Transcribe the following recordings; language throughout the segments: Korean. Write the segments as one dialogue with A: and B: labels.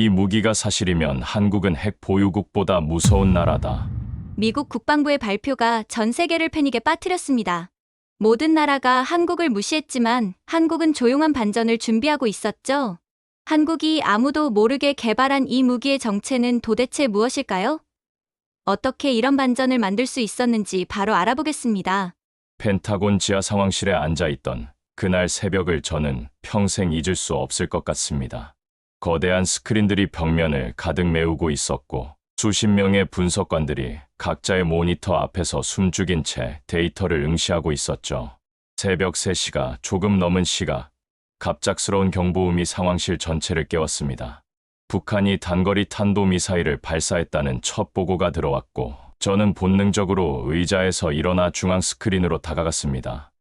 A: 이 무기가 사실이면 한국은 핵 보유국보다 무서운 나라다.
B: 미국 국방부의 발표가 전 세계를 패닉에 빠뜨렸습니다. 모든 나라가 한국을 무시했지만 한국은 조용한 반전을 준비하고 있었죠. 한국이 아무도 모르게 개발한 이 무기의 정체는 도대체 무엇일까요? 어떻게 이런 반전을 만들 수 있었는지 바로 알아보겠습니다.
A: 펜타곤 지하 상황실에 앉아 있던 그날 새벽을 저는 평생 잊을 수 없을 것 같습니다. 거대한 스크린들이 벽면을 가득 메우고 있었고 수십 명의 분석관들이 각자의 모니터 앞에서 숨죽인 채 데이터를 응시하고 있었죠. 새벽 3시가 조금 넘은 시각, 갑작스러운 경보음이 상황실 전체를 깨웠습니다. 북한이 단거리 탄도미사일을 발사했다는 첫 보고가 들어왔고 저는 본능적으로 의자에서 일어나 중앙 스크린으로 다가갔습니다.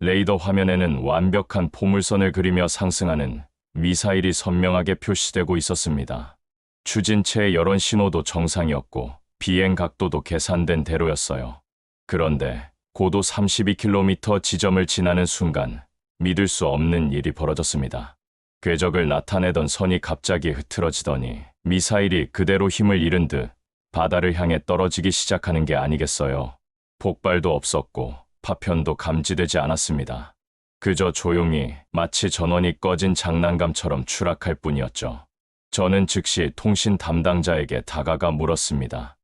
A: 레이더 화면에는 완벽한 포물선을 그리며 상승하는 미사일이 선명하게 표시되고 있었습니다. 추진체의 여론 신호도 정상이었고 비행 각도도 계산된 대로였어요. 그런데 고도 32km 지점을 지나는 순간 믿을 수 없는 일이 벌어졌습니다. 궤적을 나타내던 선이 갑자기 흐트러지더니 미사일이 그대로 힘을 잃은 듯 바다를 향해 떨어지기 시작하는 게 아니겠어요. 폭발도 없었고 파편도 감지되지 않았습니다. 그저 조용히 마치 전원이 꺼진 장난감처럼 추락할 뿐이었죠. 저는 즉시 통신 담당자에게 다가가 물었습니다.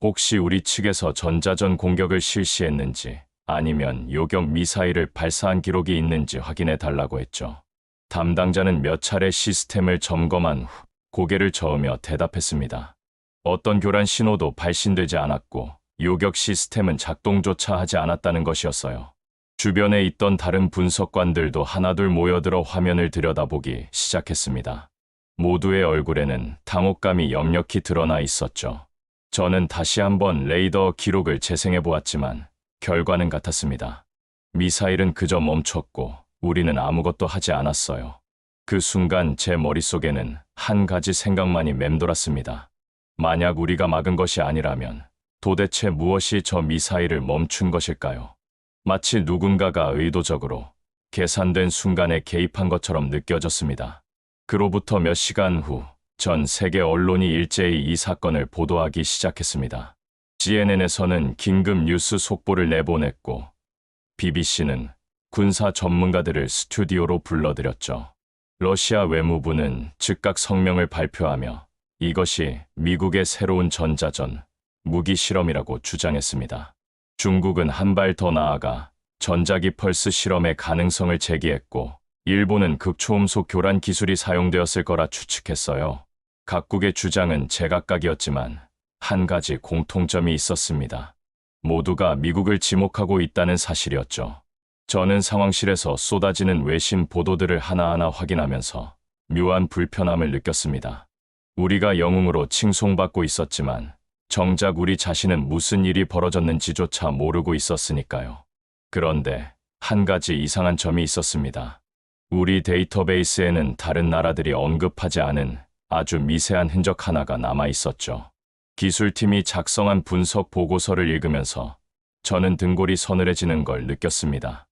A: 혹시 우리 측에서 전자전 공격을 실시했는지 아니면 요격 미사일을 발사한 기록이 있는지 확인해 달라고 했죠. 담당자는 몇 차례 시스템을 점검한 후 고개를 저으며 대답했습니다. 어떤 교란 신호도 발신되지 않았고 요격 시스템은 작동조차 하지 않았다는 것이었어요. 주변에 있던 다른 분석관들도 하나둘 모여들어 화면을 들여다보기 시작했습니다. 모두의 얼굴에는 당혹감이 역력히 드러나 있었죠. 저는 다시 한번 레이더 기록을 재생해 보았지만 결과는 같았습니다. 미사일은 그저 멈췄고 우리는 아무것도 하지 않았어요. 그 순간 제 머릿속에는 한 가지 생각만이 맴돌았습니다. 만약 우리가 막은 것이 아니라면 도대체 무엇이 저 미사일을 멈춘 것일까요? 마치 누군가가 의도적으로 계산된 순간에 개입한 것처럼 느껴졌습니다. 그로부터 몇 시간 후, 전 세계 언론이 일제히 이 사건을 보도하기 시작했습니다. CNN에서는 긴급 뉴스 속보를 내보냈고, BBC는 군사 전문가들을 스튜디오로 불러들였죠. 러시아 외무부는 즉각 성명을 발표하며 이것이 미국의 새로운 전자전, 무기 실험이라고 주장했습니다. 중국은 한 발 더 나아가 전자기 펄스 실험의 가능성을 제기했고, 일본은 극초음속 교란 기술이 사용되었을 거라 추측했어요. 각국의 주장은 제각각이었지만 한 가지 공통점이 있었습니다. 모두가 미국을 지목하고 있다는 사실이었죠. 저는 상황실에서 쏟아지는 외신 보도들을 하나하나 확인하면서 묘한 불편함을 느꼈습니다. 우리가 영웅으로 칭송받고 있었지만 정작 우리 자신은 무슨 일이 벌어졌는지조차 모르고 있었으니까요. 그런데 한 가지 이상한 점이 있었습니다. 우리 데이터베이스에는 다른 나라들이 언급하지 않은 아주 미세한 흔적 하나가 남아 있었죠. 기술팀이 작성한 분석 보고서를 읽으면서 저는 등골이 서늘해지는 걸 느꼈습니다.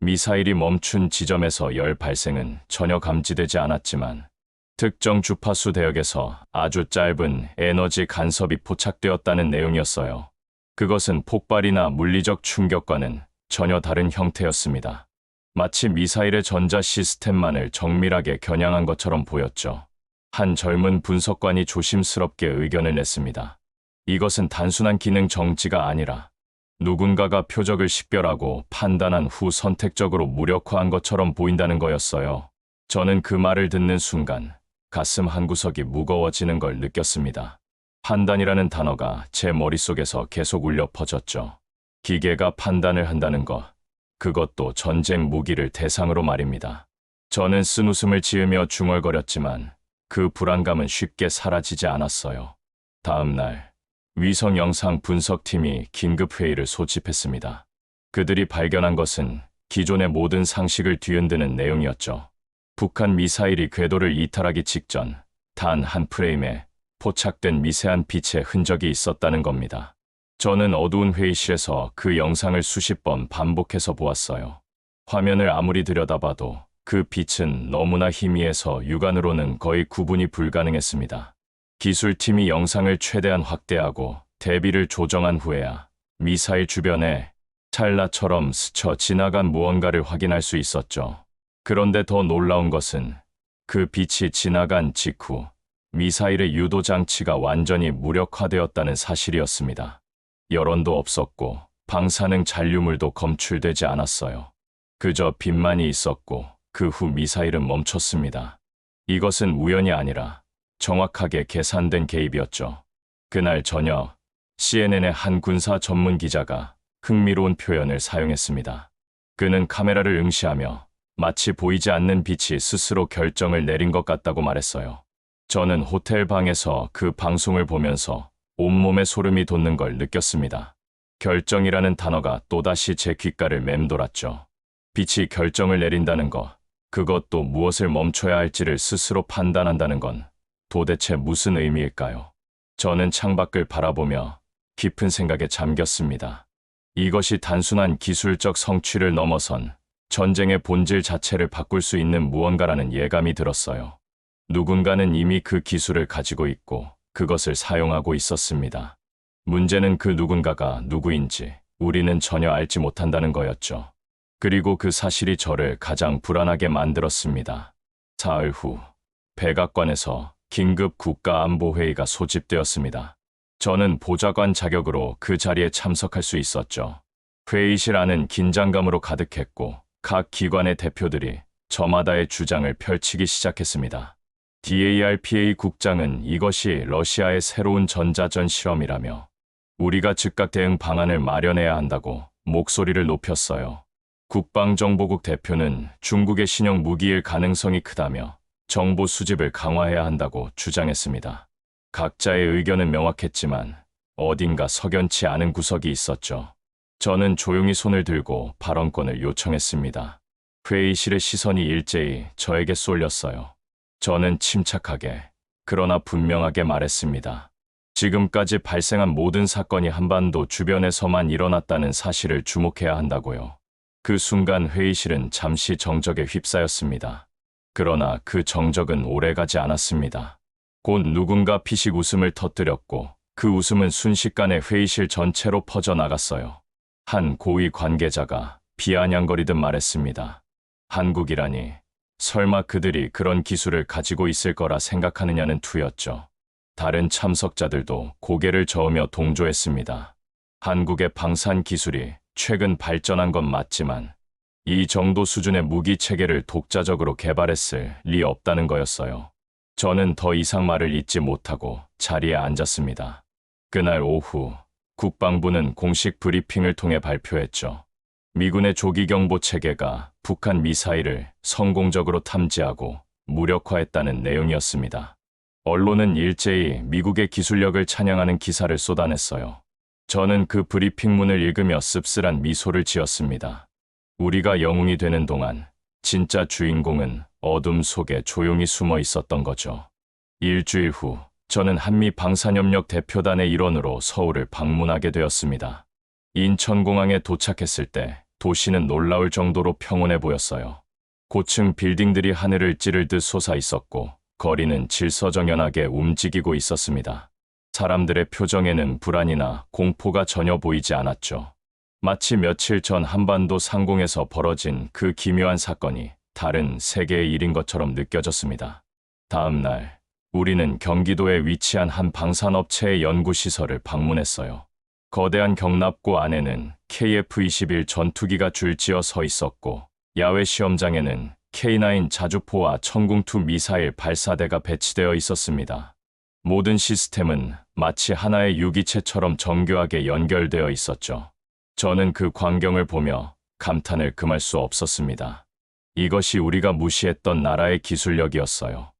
A: 미사일이 멈춘 지점에서 열 발생은 전혀 감지되지 않았지만 특정 주파수 대역에서 아주 짧은 에너지 간섭이 포착되었다는 내용이었어요. 그것은 폭발이나 물리적 충격과는 전혀 다른 형태였습니다. 마치 미사일의 전자 시스템만을 정밀하게 겨냥한 것처럼 보였죠. 한 젊은 분석관이 조심스럽게 의견을 냈습니다. 이것은 단순한 기능 정지가 아니라 누군가가 표적을 식별하고 판단한 후 선택적으로 무력화한 것처럼 보인다는 거였어요. 저는 그 말을 듣는 순간 가슴 한구석이 무거워지는 걸 느꼈습니다. 판단이라는 단어가 제 머릿속에서 계속 울려 퍼졌죠. 기계가 판단을 한다는 것, 그것도 전쟁 무기를 대상으로 말입니다. 저는 쓴 웃음을 지으며 중얼거렸지만 그 불안감은 쉽게 사라지지 않았어요. 다음 날, 위성 영상 분석팀이 긴급 회의를 소집했습니다. 그들이 발견한 것은 기존의 모든 상식을 뒤흔드는 내용이었죠. 북한 미사일이 궤도를 이탈하기 직전 단 한 프레임에 포착된 미세한 빛의 흔적이 있었다는 겁니다. 저는 어두운 회의실에서 그 영상을 수십 번 반복해서 보았어요. 화면을 아무리 들여다봐도 그 빛은 너무나 희미해서 육안으로는 거의 구분이 불가능했습니다. 기술팀이 영상을 최대한 확대하고 대비를 조정한 후에야 미사일 주변에 찰나처럼 스쳐 지나간 무언가를 확인할 수 있었죠. 그런데 더 놀라운 것은 그 빛이 지나간 직후 미사일의 유도 장치가 완전히 무력화되었다는 사실이었습니다. 여론도 없었고 방사능 잔류물도 검출되지 않았어요. 그저 빛만이 있었고 그 후 미사일은 멈췄습니다. 이것은 우연이 아니라 정확하게 계산된 개입이었죠. 그날 저녁 CNN의 한 군사 전문 기자가 흥미로운 표현을 사용했습니다. 그는 카메라를 응시하며 마치 보이지 않는 빛이 스스로 결정을 내린 것 같다고 말했어요. 저는 호텔 방에서 그 방송을 보면서 온몸에 소름이 돋는 걸 느꼈습니다. 결정이라는 단어가 또다시 제 귓가를 맴돌았죠. 빛이 결정을 내린다는 것, 그것도 무엇을 멈춰야 할지를 스스로 판단한다는 건 도대체 무슨 의미일까요? 저는 창밖을 바라보며 깊은 생각에 잠겼습니다. 이것이 단순한 기술적 성취를 넘어선 전쟁의 본질 자체를 바꿀 수 있는 무언가라는 예감이 들었어요. 누군가는 이미 그 기술을 가지고 있고 그것을 사용하고 있었습니다. 문제는 그 누군가가 누구인지 우리는 전혀 알지 못한다는 거였죠. 그리고 그 사실이 저를 가장 불안하게 만들었습니다. 사흘 후 백악관에서 긴급 국가안보회의가 소집되었습니다. 저는 보좌관 자격으로 그 자리에 참석할 수 있었죠. 회의실 안은 긴장감으로 가득했고 각 기관의 대표들이 저마다의 주장을 펼치기 시작했습니다. DARPA 국장은 이것이 러시아의 새로운 전자전 실험이라며 우리가 즉각 대응 방안을 마련해야 한다고 목소리를 높였어요. 국방정보국 대표는 중국의 신형 무기일 가능성이 크다며 정보 수집을 강화해야 한다고 주장했습니다. 각자의 의견은 명확했지만 어딘가 석연치 않은 구석이 있었죠. 저는 조용히 손을 들고 발언권을 요청했습니다. 회의실의 시선이 일제히 저에게 쏠렸어요. 저는 침착하게, 그러나 분명하게 말했습니다. 지금까지 발생한 모든 사건이 한반도 주변에서만 일어났다는 사실을 주목해야 한다고요. 그 순간 회의실은 잠시 정적에 휩싸였습니다. 그러나 그 정적은 오래가지 않았습니다. 곧 누군가 피식 웃음을 터뜨렸고 그 웃음은 순식간에 회의실 전체로 퍼져나갔어요. 한 고위 관계자가 비아냥거리듯 말했습니다. 한국이라니 설마 그들이 그런 기술을 가지고 있을 거라 생각하느냐는 투였죠. 다른 참석자들도 고개를 저으며 동조했습니다. 한국의 방산 기술이 최근 발전한 건 맞지만 이 정도 수준의 무기 체계를 독자적으로 개발했을 리 없다는 거였어요. 저는 더 이상 말을 잇지 못하고 자리에 앉았습니다. 그날 오후 국방부는 공식 브리핑을 통해 발표했죠. 미군의 조기경보 체계가 북한 미사일을 성공적으로 탐지하고 무력화했다는 내용이었습니다. 언론은 일제히 미국의 기술력을 찬양하는 기사를 쏟아냈어요. 저는 그 브리핑문을 읽으며 씁쓸한 미소를 지었습니다. 우리가 영웅이 되는 동안 진짜 주인공은 어둠 속에 조용히 숨어 있었던 거죠. 일주일 후 저는 한미 방산협력 대표단의 일원으로 서울을 방문하게 되었습니다. 인천공항에 도착했을 때 도시는 놀라울 정도로 평온해 보였어요. 고층 빌딩들이 하늘을 찌를 듯 솟아 있었고 거리는 질서정연하게 움직이고 있었습니다. 사람들의 표정에는 불안이나 공포가 전혀 보이지 않았죠. 마치 며칠 전 한반도 상공에서 벌어진 그 기묘한 사건이 다른 세계의 일인 것처럼 느껴졌습니다. 다음 날, 우리는 경기도에 위치한 한 방산업체의 연구시설을 방문했어요. 거대한 경납고 안에는 KF-21 전투기가 줄지어 서 있었고, 야외 시험장에는 K9 자주포와 천궁2 미사일 발사대가 배치되어 있었습니다. 모든 시스템은 마치 하나의 유기체처럼 정교하게 연결되어 있었죠. 저는 그 광경을 보며 감탄을 금할 수 없었습니다. 이것이 우리가 무시했던 나라의 기술력이었어요.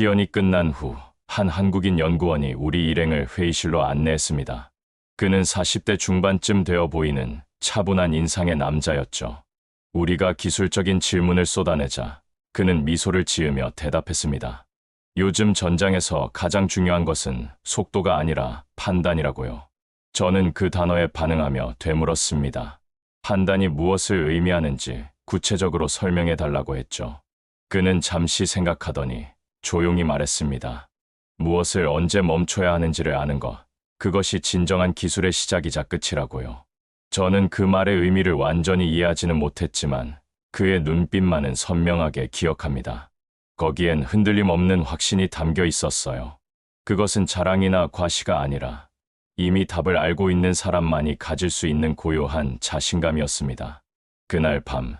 A: 시연이 끝난 후 한 한국인 연구원이 우리 일행을 회의실로 안내했습니다. 그는 40대 중반쯤 되어 보이는 차분한 인상의 남자였죠. 우리가 기술적인 질문을 쏟아내자 그는 미소를 지으며 대답했습니다. 요즘 전장에서 가장 중요한 것은 속도가 아니라 판단이라고요. 저는 그 단어에 반응하며 되물었습니다. 판단이 무엇을 의미하는지 구체적으로 설명해 달라고 했죠. 그는 잠시 생각하더니 조용히 말했습니다. 무엇을 언제 멈춰야 하는지를 아는 것. 그것이 진정한 기술의 시작이자 끝이라고요. 저는 그 말의 의미를 완전히 이해하지는 못했지만 그의 눈빛만은 선명하게 기억합니다. 거기엔 흔들림 없는 확신이 담겨 있었어요. 그것은 자랑이나 과시가 아니라 이미 답을 알고 있는 사람만이 가질 수 있는 고요한 자신감이었습니다. 그날 밤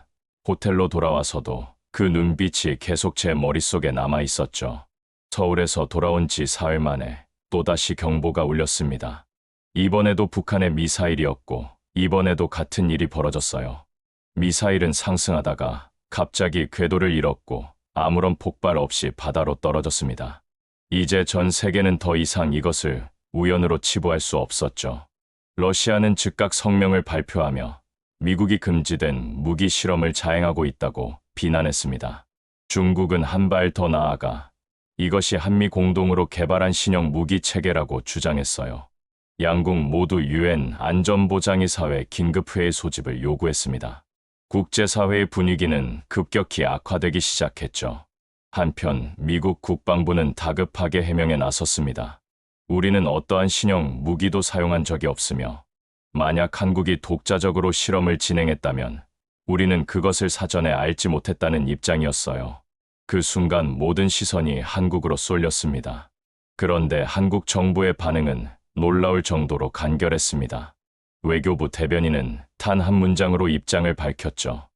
A: 호텔로 돌아와서도 그 눈빛이 계속 제 머릿속에 남아 있었죠. 서울에서 돌아온 지 사흘 만에 또다시 경보가 울렸습니다. 이번에도 북한의 미사일이었고 이번에도 같은 일이 벌어졌어요. 미사일은 상승하다가 갑자기 궤도를 잃었고 아무런 폭발 없이 바다로 떨어졌습니다. 이제 전 세계는 더 이상 이것을 우연으로 치부할 수 없었죠. 러시아는 즉각 성명을 발표하며 미국이 금지된 무기 실험을 자행하고 있다고 비난했습니다. 중국은 한 발 더 나아가 이것이 한미 공동으로 개발한 신형 무기 체계라고 주장했어요. 양국 모두 유엔 안전보장위 사회 긴급회의 소집을 요구했습니다. 국제사회의 분위기는 급격히 악화되기 시작했죠. 한편 미국 국방부는 다급하게 해명에 나섰습니다. 우리는 어떠한 신형 무기도 사용한 적이 없으며 만약 한국이 독자적으로 실험을 진행했다면 우리는 그것을 사전에 알지 못했다는 입장이었어요. 그 순간 모든 시선이 한국으로 쏠렸습니다. 그런데 한국 정부의 반응은 놀라울 정도로 간결했습니다. 외교부 대변인은 단 한 문장으로 입장을 밝혔죠.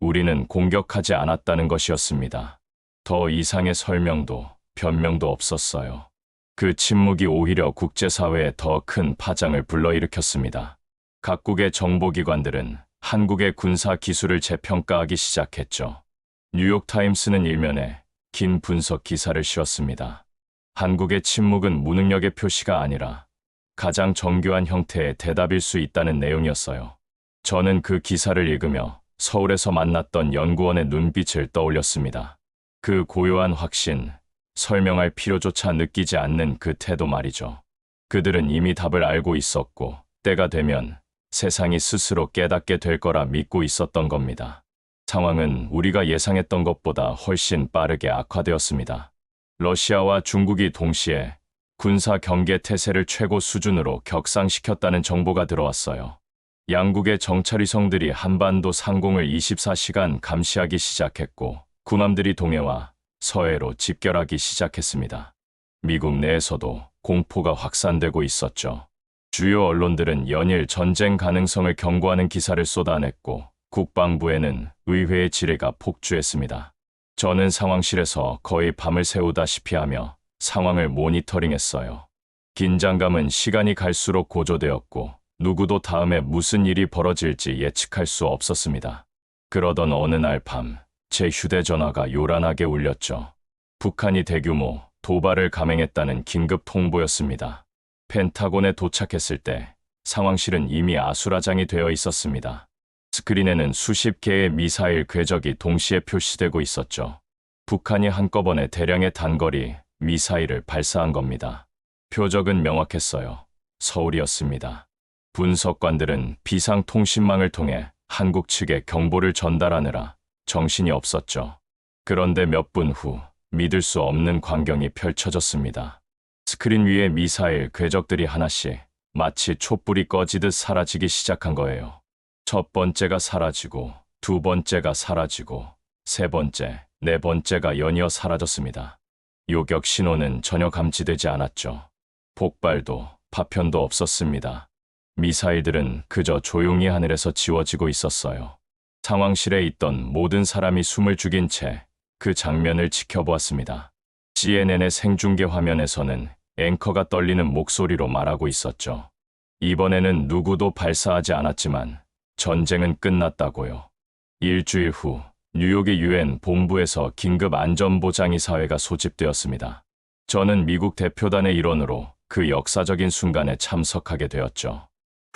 A: 우리는 공격하지 않았다는 것이었습니다. 더 이상의 설명도 변명도 없었어요. 그 침묵이 오히려 국제사회에 더 큰 파장을 불러일으켰습니다. 각국의 정보기관들은 한국의 군사 기술을 재평가하기 시작했죠. 뉴욕타임스는 일면에 긴 분석 기사를 씌웠습니다. 한국의 침묵은 무능력의 표시가 아니라 가장 정교한 형태의 대답일 수 있다는 내용이었어요. 저는 그 기사를 읽으며 서울에서 만났던 연구원의 눈빛을 떠올렸습니다. 그 고요한 확신, 설명할 필요조차 느끼지 않는 그 태도 말이죠. 그들은 이미 답을 알고 있었고, 때가 되면 세상이 스스로 깨닫게 될 거라 믿고 있었던 겁니다. 상황은 우리가 예상했던 것보다 훨씬 빠르게 악화되었습니다. 러시아와 중국이 동시에 군사 경계 태세를 최고 수준으로 격상시켰다는 정보가 들어왔어요. 양국의 정찰위성들이 한반도 상공을 24시간 감시하기 시작했고 군함들이 동해와 서해로 집결하기 시작했습니다. 미국 내에서도 공포가 확산되고 있었죠. 주요 언론들은 연일 전쟁 가능성을 경고하는 기사를 쏟아냈고 국방부에는 의회의 지뢰가 폭주했습니다. 저는 상황실에서 거의 밤을 새우다시피 하며 상황을 모니터링했어요. 긴장감은 시간이 갈수록 고조되었고 누구도 다음에 무슨 일이 벌어질지 예측할 수 없었습니다. 그러던 어느 날 밤, 제 휴대전화가 요란하게 울렸죠. 북한이 대규모 도발을 감행했다는 긴급 통보였습니다. 펜타곤에 도착했을 때 상황실은 이미 아수라장이 되어 있었습니다. 스크린에는 수십 개의 미사일 궤적이 동시에 표시되고 있었죠. 북한이 한꺼번에 대량의 단거리 미사일을 발사한 겁니다. 표적은 명확했어요. 서울이었습니다. 분석관들은 비상통신망을 통해 한국 측에 경보를 전달하느라 정신이 없었죠. 그런데 몇 분 후 믿을 수 없는 광경이 펼쳐졌습니다. 스크린 위에 미사일 궤적들이 하나씩 마치 촛불이 꺼지듯 사라지기 시작한 거예요. 첫 번째가 사라지고, 두 번째가 사라지고, 세 번째, 네 번째가 연이어 사라졌습니다. 요격 신호는 전혀 감지되지 않았죠. 폭발도, 파편도 없었습니다. 미사일들은 그저 조용히 하늘에서 지워지고 있었어요. 상황실에 있던 모든 사람이 숨을 죽인 채 그 장면을 지켜보았습니다. CNN의 생중계 화면에서는 앵커가 떨리는 목소리로 말하고 있었죠. 이번에는 누구도 발사하지 않았지만 전쟁은 끝났다고요. 일주일 후 뉴욕의 유엔 본부에서 긴급 안전보장위 사회가 소집되었습니다. 저는 미국 대표단의 일원으로 그 역사적인 순간에 참석하게 되었죠.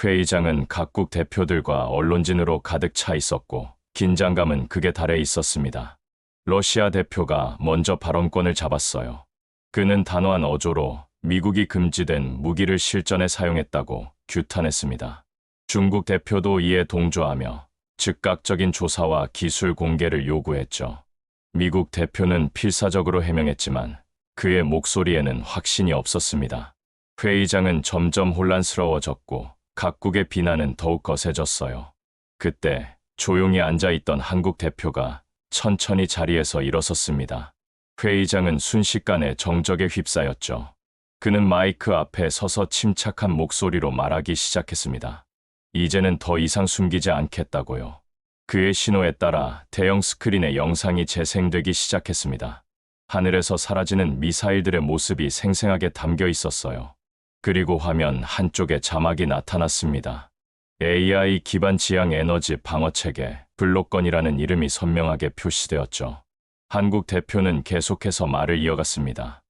A: 회의장은 각국 대표들과 언론진으로 가득 차 있었고 긴장감은 극에 달해 있었습니다. 러시아 대표가 먼저 발언권을 잡았어요. 그는 단호한 어조로 미국이 금지된 무기를 실전에 사용했다고 규탄했습니다. 중국 대표도 이에 동조하며 즉각적인 조사와 기술 공개를 요구했죠. 미국 대표는 필사적으로 해명했지만 그의 목소리에는 확신이 없었습니다. 회의장은 점점 혼란스러워졌고 각국의 비난은 더욱 거세졌어요. 그때 조용히 앉아있던 한국 대표가 천천히 자리에서 일어섰습니다. 회의장은 순식간에 정적에 휩싸였죠. 그는 마이크 앞에 서서 침착한 목소리로 말하기 시작했습니다. 이제는 더 이상 숨기지 않겠다고요. 그의 신호에 따라 대형 스크린에 영상이 재생되기 시작했습니다. 하늘에서 사라지는 미사일들의 모습이 생생하게 담겨 있었어요. 그리고 화면 한쪽에 자막이 나타났습니다. AI 기반 지향 에너지 방어 체계 블록건이라는 이름이 선명하게 표시되었죠. 한국 대표는 계속해서 말을 이어갔습니다.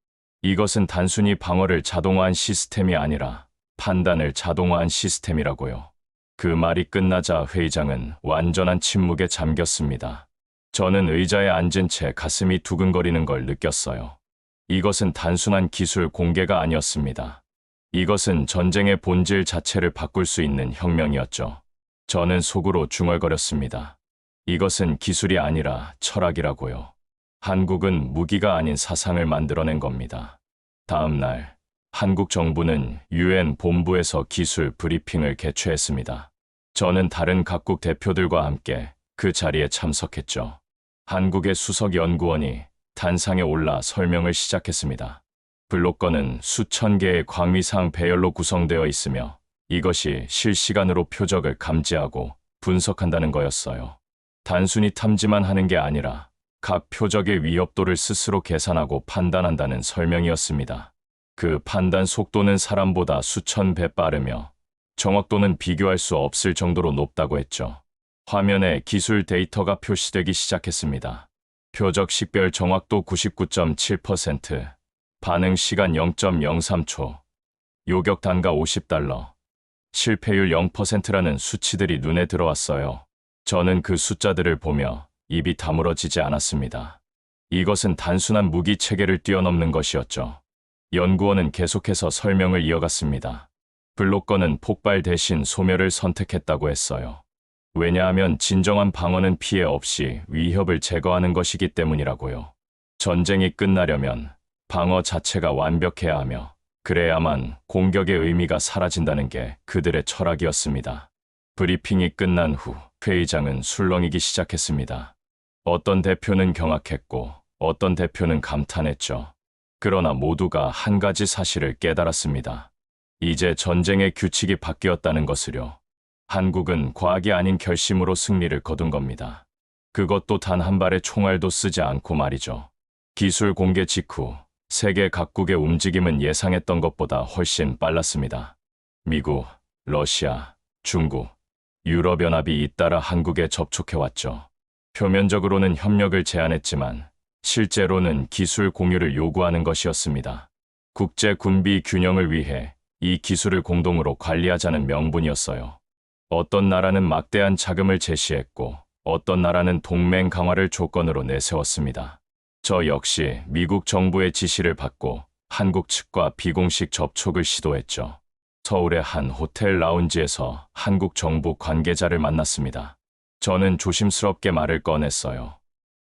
A: 이것은 단순히 방어를 자동화한 시스템이 아니라 판단을 자동화한 시스템이라고요. 그 말이 끝나자 회의장은 완전한 침묵에 잠겼습니다. 저는 의자에 앉은 채 가슴이 두근거리는 걸 느꼈어요. 이것은 단순한 기술 공개가 아니었습니다. 이것은 전쟁의 본질 자체를 바꿀 수 있는 혁명이었죠. 저는 속으로 중얼거렸습니다. 이것은 기술이 아니라 철학이라고요. 한국은 무기가 아닌 사상을 만들어낸 겁니다. 다음 날, 한국 정부는 유엔 본부에서 기술 브리핑을 개최했습니다. 저는 다른 각국 대표들과 함께 그 자리에 참석했죠. 한국의 수석 연구원이 단상에 올라 설명을 시작했습니다. 블록건은 수천 개의 광위상 배열로 구성되어 있으며 이것이 실시간으로 표적을 감지하고 분석한다는 거였어요. 단순히 탐지만 하는 게 아니라 각 표적의 위협도를 스스로 계산하고 판단한다는 설명이었습니다. 그 판단 속도는 사람보다 수천 배 빠르며 정확도는 비교할 수 없을 정도로 높다고 했죠. 화면에 기술 데이터가 표시되기 시작했습니다. 표적 식별 정확도 99.7%, 반응 시간 0.03초, 요격 단가 50달러, 실패율 0%라는 수치들이 눈에 들어왔어요. 저는 그 숫자들을 보며 입이 다물어지지 않았습니다. 이것은 단순한 무기 체계를 뛰어넘는 것이었죠. 연구원은 계속해서 설명을 이어갔습니다. 블록건은 폭발 대신 소멸을 선택했다고 했어요. 왜냐하면 진정한 방어는 피해 없이 위협을 제거하는 것이기 때문이라고요. 전쟁이 끝나려면 방어 자체가 완벽해야 하며 그래야만 공격의 의미가 사라진다는 게 그들의 철학이었습니다. 브리핑이 끝난 후 회의장은 술렁이기 시작했습니다. 어떤 대표는 경악했고 어떤 대표는 감탄했죠. 그러나 모두가 한 가지 사실을 깨달았습니다. 이제 전쟁의 규칙이 바뀌었다는 것을요. 한국은 과학이 아닌 결심으로 승리를 거둔 겁니다. 그것도 단 한 발의 총알도 쓰지 않고 말이죠. 기술 공개 직후 세계 각국의 움직임은 예상했던 것보다 훨씬 빨랐습니다. 미국, 러시아, 중국, 유럽연합이 잇따라 한국에 접촉해왔죠. 표면적으로는 협력을 제안했지만 실제로는 기술 공유를 요구하는 것이었습니다. 국제 군비 균형을 위해 이 기술을 공동으로 관리하자는 명분이었어요. 어떤 나라는 막대한 자금을 제시했고 어떤 나라는 동맹 강화를 조건으로 내세웠습니다. 저 역시 미국 정부의 지시를 받고 한국 측과 비공식 접촉을 시도했죠. 서울의 한 호텔 라운지에서 한국 정부 관계자를 만났습니다. 저는 조심스럽게 말을 꺼냈어요.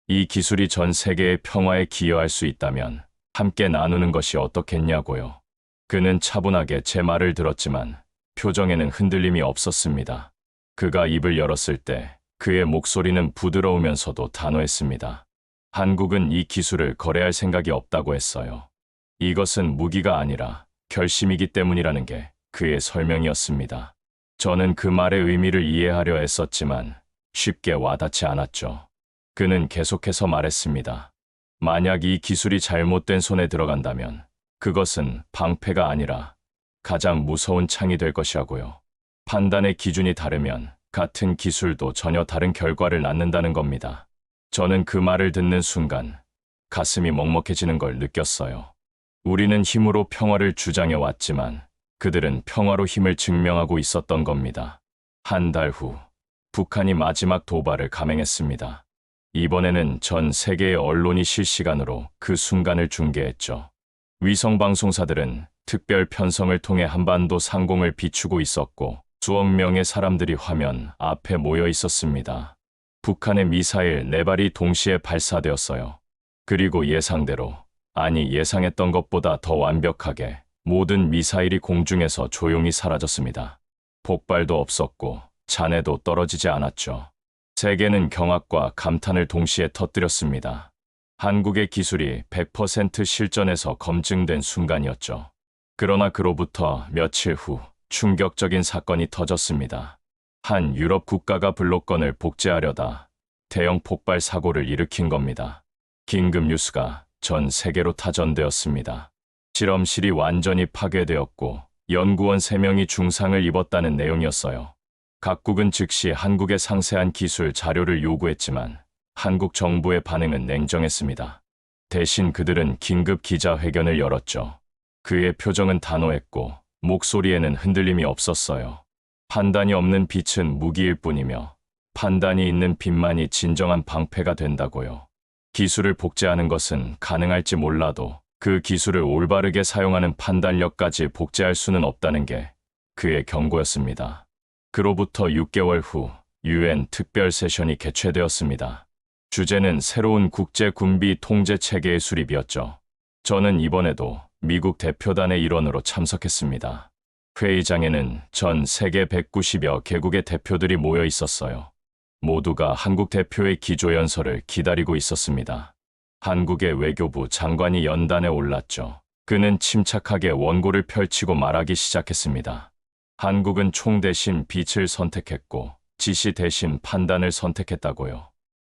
A: 이 기술이 전 세계의 평화에 기여할 수 있다면 함께 나누는 것이 어떻겠냐고요. 그는 차분하게 제 말을 들었지만 표정에는 흔들림이 없었습니다. 그가 입을 열었을 때 그의 목소리는 부드러우면서도 단호했습니다. 한국은 이 기술을 거래할 생각이 없다고 했어요. 이것은 무기가 아니라 결심이기 때문이라는 게 그의 설명이었습니다. 저는 그 말의 의미를 이해하려 애썼지만 쉽게 와닿지 않았죠. 그는 계속해서 말했습니다. 만약 이 기술이 잘못된 손에 들어간다면 그것은 방패가 아니라 가장 무서운 창이 될 것이라고요. 판단의 기준이 다르면 같은 기술도 전혀 다른 결과를 낳는다는 겁니다. 저는 그 말을 듣는 순간 가슴이 먹먹해지는 걸 느꼈어요. 우리는 힘으로 평화를 주장해 왔지만 그들은 평화로 힘을 증명하고 있었던 겁니다. 한 달 후, 북한이 마지막 도발을 감행했습니다. 이번에는 전 세계의 언론이 실시간으로 그 순간을 중계했죠. 위성방송사들은 특별 편성을 통해 한반도 상공을 비추고 있었고 수억 명의 사람들이 화면 앞에 모여 있었습니다. 북한의 미사일 네 발이 동시에 발사되었어요. 그리고 예상대로, 아니 예상했던 것보다 더 완벽하게 모든 미사일이 공중에서 조용히 사라졌습니다. 폭발도 없었고 잔해도 떨어지지 않았죠. 세계는 경악과 감탄을 동시에 터뜨렸습니다. 한국의 기술이 100% 실전에서 검증된 순간이었죠. 그러나 그로부터 며칠 후 충격적인 사건이 터졌습니다. 한 유럽 국가가 블록건을 복제하려다 대형 폭발 사고를 일으킨 겁니다. 긴급 뉴스가 전 세계로 타전되었습니다. 실험실이 완전히 파괴되었고 연구원 3명이 중상을 입었다는 내용이었어요. 각국은 즉시 한국의 상세한 기술 자료를 요구했지만 한국 정부의 반응은 냉정했습니다. 대신 그들은 긴급 기자회견을 열었죠. 그의 표정은 단호했고 목소리에는 흔들림이 없었어요. 판단이 없는 빛은 무기일 뿐이며 판단이 있는 빛만이 진정한 방패가 된다고요. 기술을 복제하는 것은 가능할지 몰라도 그 기술을 올바르게 사용하는 판단력까지 복제할 수는 없다는 게 그의 경고였습니다. 그로부터 6개월 후 유엔 특별 세션이 개최되었습니다. 주제는 새로운 국제 군비 통제 체계의 수립이었죠. 저는 이번에도 미국 대표단의 일원으로 참석했습니다. 회의장에는 전 세계 190여 개국의 대표들이 모여 있었어요. 모두가 한국 대표의 기조연설을 기다리고 있었습니다. 한국의 외교부 장관이 연단에 올랐죠. 그는 침착하게 원고를 펼치고 말하기 시작했습니다. 한국은 총 대신 빛을 선택했고 지시 대신 판단을 선택했다고요.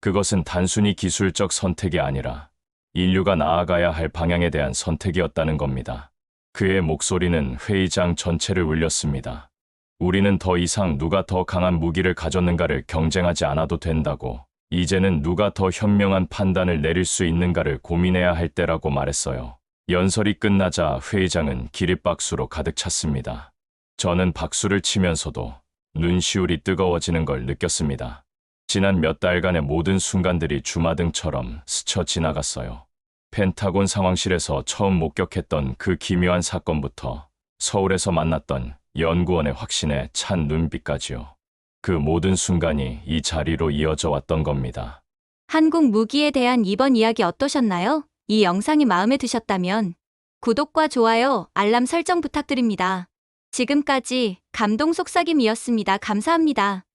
A: 그것은 단순히 기술적 선택이 아니라 인류가 나아가야 할 방향에 대한 선택이었다는 겁니다. 그의 목소리는 회의장 전체를 울렸습니다. 우리는 더 이상 누가 더 강한 무기를 가졌는가를 경쟁하지 않아도 된다고, 이제는 누가 더 현명한 판단을 내릴 수 있는가를 고민해야 할 때라고 말했어요. 연설이 끝나자 회의장은 기립박수로 가득 찼습니다. 저는 박수를 치면서도 눈시울이 뜨거워지는 걸 느꼈습니다. 지난 몇 달간의 모든 순간들이 주마등처럼 스쳐 지나갔어요. 펜타곤 상황실에서 처음 목격했던 그 기묘한 사건부터 서울에서 만났던 연구원의 확신에 찬 눈빛까지요. 그 모든 순간이 이 자리로 이어져 왔던 겁니다.
B: 한국 무기에 대한 이번 이야기 어떠셨나요? 이 영상이 마음에 드셨다면 구독과 좋아요, 알람 설정 부탁드립니다. 지금까지 감동 속삭임이었습니다. 감사합니다.